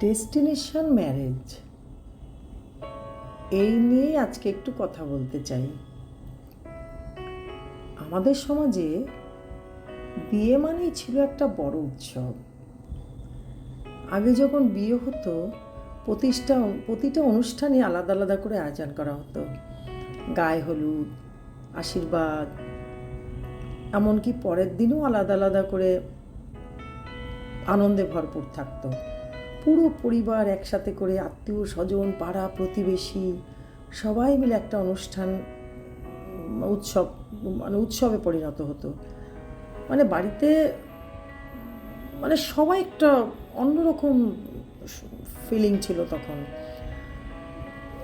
Destination marriage. এই নিয়ে আজকে একটু কথা বলতে চাই। আমাদের সমাজে বিয়ে মানেই ছিল একটা বড় উৎসব। আগে যখন বিয়ে হতো, প্রতিষ্ঠা, প্রতিটা অনুষ্ঠানে আলাদা আলাদা করে আয়োজন করা হতো। গায়ে হলুদ, আশীর্বাদ, এমনকি পরের দিনও আলাদা আলাদা করে আনন্দে ভরপুর থাকতো। পুরো পরিবার একসাথে করে আত্মীয় স্বজন, পাড়া প্রতিবেশী সবাই মিলে একটা অনুষ্ঠান, উৎসব মানে উৎসবে পরিণত হতো। মানে বাড়িতে মানে সবাই একটা অন্যরকম ফিলিং ছিল তখন।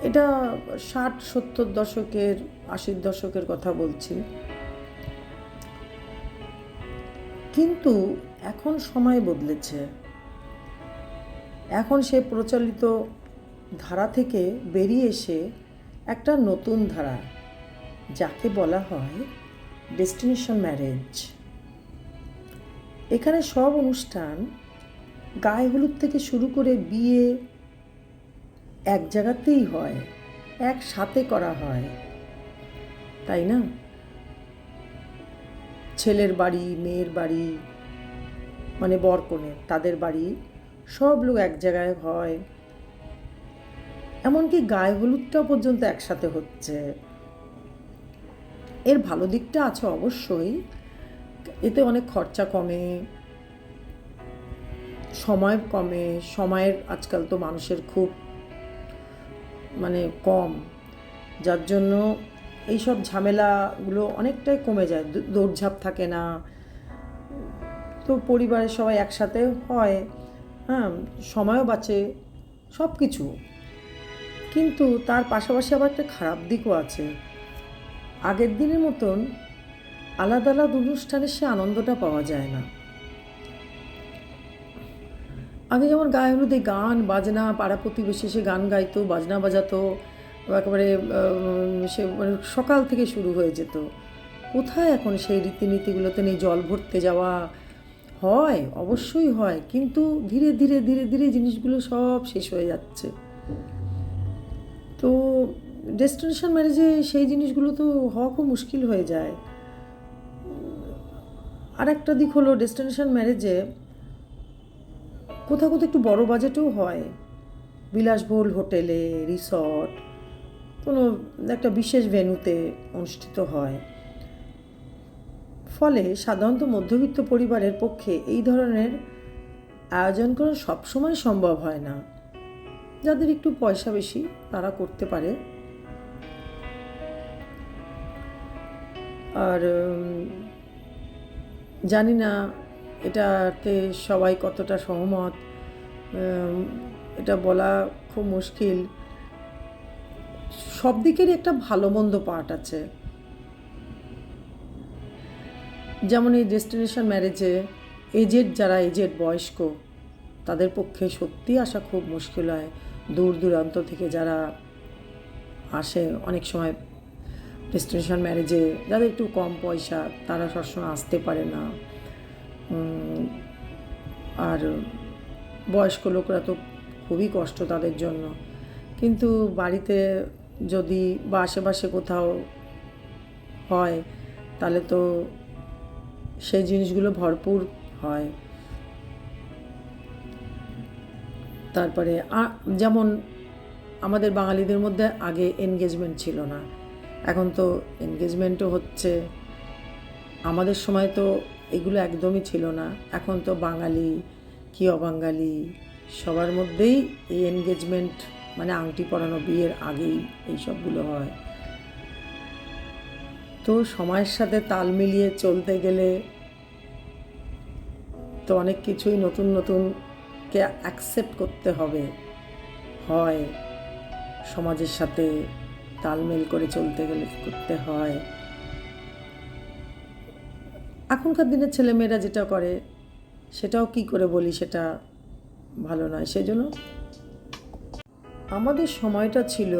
এটা ষাট, সত্তর দশকের, আশির দশকের কথা বলছি। কিন্তু এখন সময় বদলেছে। এখন সে প্রচলিত ধারা থেকে বেরিয়ে এসে একটা নতুন ধারা, যাকে বলা হয় ডেস্টিনেশন ম্যারেজ এখানে সব অনুষ্ঠান গায়ে হলুদ থেকে শুরু করে বিয়ে এক জায়গাতেই হয়, একসাথে করা হয়। তাই না? ছেলের বাড়ি, মেয়ের বাড়ি মানে বর কনে, তাদের বাড়ি সব লোক এক জায়গায় হয়। এমনকি গায়ে হলুদটাও পর্যন্ত একসাথে হচ্ছে। এর ভালো দিকটা আছে অবশ্যই, এতে অনেক খরচা কমে, সময় কমে, সময়ের আজকাল তো মানুষের খুব মানে কম, যার জন্য এইসব ঝামেলাগুলো অনেকটাই কমে যায়, দৌড়ঝাঁপ থাকে না। তো পরিবারের সবাই একসাথে হয়। হ্যাঁ সময়ও বাঁচে সব কিছু কিন্তু তার পাশাপাশি আবার একটা খারাপ দিকও আছে। আগের দিনের মতন আলাদা আলাদা অনুষ্ঠানে সে আনন্দটা পাওয়া যায় না। আগে যেমন গায়ে হলুদে গান, বাজনা, পাড়া প্রতিবেশী সে গান গাইতো, বাজনা বাজাতো, একেবারে সে মানে সকাল থেকে শুরু হয়ে যেত। কোথায় এখন সেই রীতিনীতিগুলোতে নেই জল ভরতে যাওয়া হয়, অবশ্যই হয়, কিন্তু ধীরে ধীরে ধীরে ধীরে জিনিসগুলো সব শেষ হয়ে যাচ্ছে। তো ডেস্টিনেশন ম্যারেজে সেই জিনিসগুলো তো হওয়া খুব মুশকিল হয়ে যায়। আর একটা দিক হলো ডেস্টিনেশন ম্যারেজে কোথাও কোথাও একটু বড় বাজেটেও হয়। বিলাসবহুল হোটেলে রিসর্ট কোনো একটা বিশেষ ভেন্যুতে অনুষ্ঠিত হয়। ফলে সাধারণত মধ্যবিত্ত পরিবারের পক্ষে এই ধরনের আয়োজন করা সবসময় সম্ভব হয় না। যাদের একটু পয়সা বেশি, তারা করতে পারে। আর জানি না এটাতে সবাই কতটা সহমত। এটা বলা খুব মুশকিল। সব দিকেরই একটা ভালো মন্দ পার্ট আছে। যেমন এই ডেস্টিনেশন ম্যারেজে এজেড যারা এজেড বয়স্ক, তাদের পক্ষে সত্যি আসা খুব মুশকিল হয়। দূর দূরান্ত থেকে যারা আসে, অনেক সময় ডেস্টিনেশন ম্যারেজে যাদের একটু কম পয়সা, তারা সবসময় আসতে পারে না। আর বয়স্ক লোকরা তো খুবই কষ্ট তাদের জন্য। কিন্তু বাড়িতে যদি বা আশেপাশে কোথাও হয়, তাহলে তো সেই জিনিসগুলো ভরপুর হয়। তারপরে যেমন আমাদের বাঙালিদের মধ্যে আগে এনগেজমেন্ট ছিল না। এখন তো এনগেজমেন্টও হচ্ছে। আমাদের সময় তো এগুলো একদমই ছিল না। এখন তো বাঙালি কি অবাঙালি, সবার মধ্যেই এই এনগেজমেন্ট মানে আংটি পরানো বিয়ের আগেই এই সবগুলো হয়। তো সময়ের সাথে তাল মিলিয়ে চলতে গেলে তো অনেক কিছুই নতুন নতুনকে অ্যাকসেপ্ট করতে হবে। হয় সমাজের সাথে তালমেল করে চলতে গেলে করতে হয়। এখনকার দিনের ছেলেমেয়েরা যেটা করে, সেটাও কি করে বলি সেটা ভালো নয়। সেজন্য আমাদের সময়টা ছিল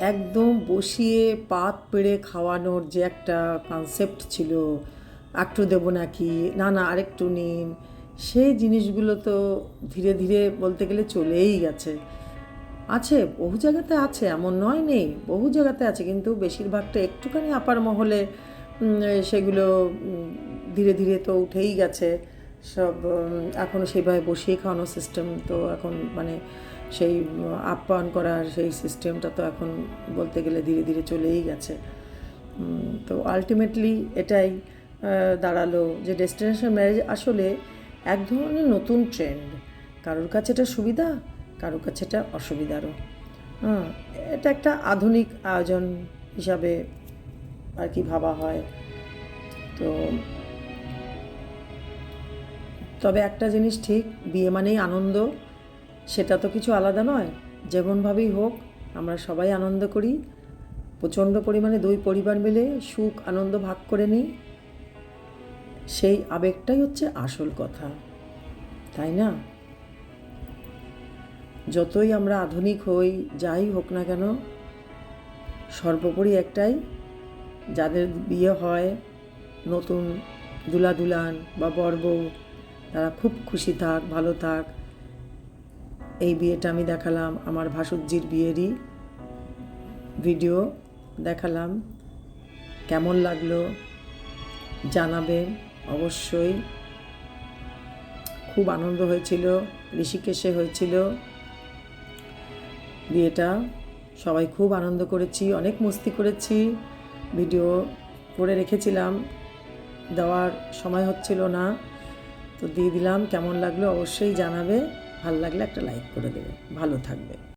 একদম বসিয়ে পাত পেড়ে খাওয়ানোর যে একটা কনসেপ্ট ছিল। একটু দেবো নাকি? না না আরেকটু নিন। সেই জিনিসগুলো তো ধীরে ধীরে বলতে গেলে চলেই গেছে। আছে, বহু জায়গাতে আছে, এমন নয় নেই, বহু জায়গাতে আছে, কিন্তু বেশিরভাগটা একটুখানি আপার মহলে সেগুলো ধীরে ধীরে তো উঠেই গেছে। সব এখনও সেইভাবে বসিয়ে খাওয়ানো সিস্টেম তো এখন মানে সেই আপ্যায়ন করার সেই সিস্টেমটা তো এখন বলতে গেলে ধীরে ধীরে চলেই গেছে। তো আলটিমেটলি এটাই। দাঁড়াল যে ডেস্টিনেশন ম্যারেজ আসলে এক ধরনের নতুন ট্রেন্ড কারোর কাছে এটা সুবিধা, কারোর কাছে এটা অসুবিধারও। হ্যাঁ এটা একটা আধুনিক আয়োজন হিসাবে আর কি ভাবা হয়। তো তবে একটা জিনিস ঠিক, বিয়ে মানেই আনন্দ। সেটা তো কিছু আলাদা নয়। যেমনভাবেই হোক, আমরা সবাই আনন্দ করি। প্রচণ্ড পরিমাণে দুই পরিবার মিলে সুখ, আনন্দ ভাগ করে নিই। সেই আবেগটাই হচ্ছে আসল কথা, তাই না? যতই আমরা আধুনিক হই, যাই হোক না কেন, সর্বোপরি একটাই, যাদের বিয়ে হয় নতুন দুলা দুলান বা বর বউ তারা খুব খুশি থাক, ভালো থাক। এই বিয়েটা আমি দেখালাম, আমার ভাসুজ্জির বিয়েরই ভিডিও দেখালাম। কেমন লাগল জানাবেন। অবশ্যই খুব আনন্দ হয়েছিল, ঋষিকেশে হয়েছিল। বিয়েটা সবাই খুব আনন্দ করেছি, অনেক মস্তি করেছি। ভিডিও করে রেখেছিলাম, দেওয়ার সময় হচ্ছিল না। তো দিয়ে দিলাম, কেমন লাগল অবশ্যই জানাবে, ভালো লাগলে একটা লাইক করে দেবে। ভালো থাকবে।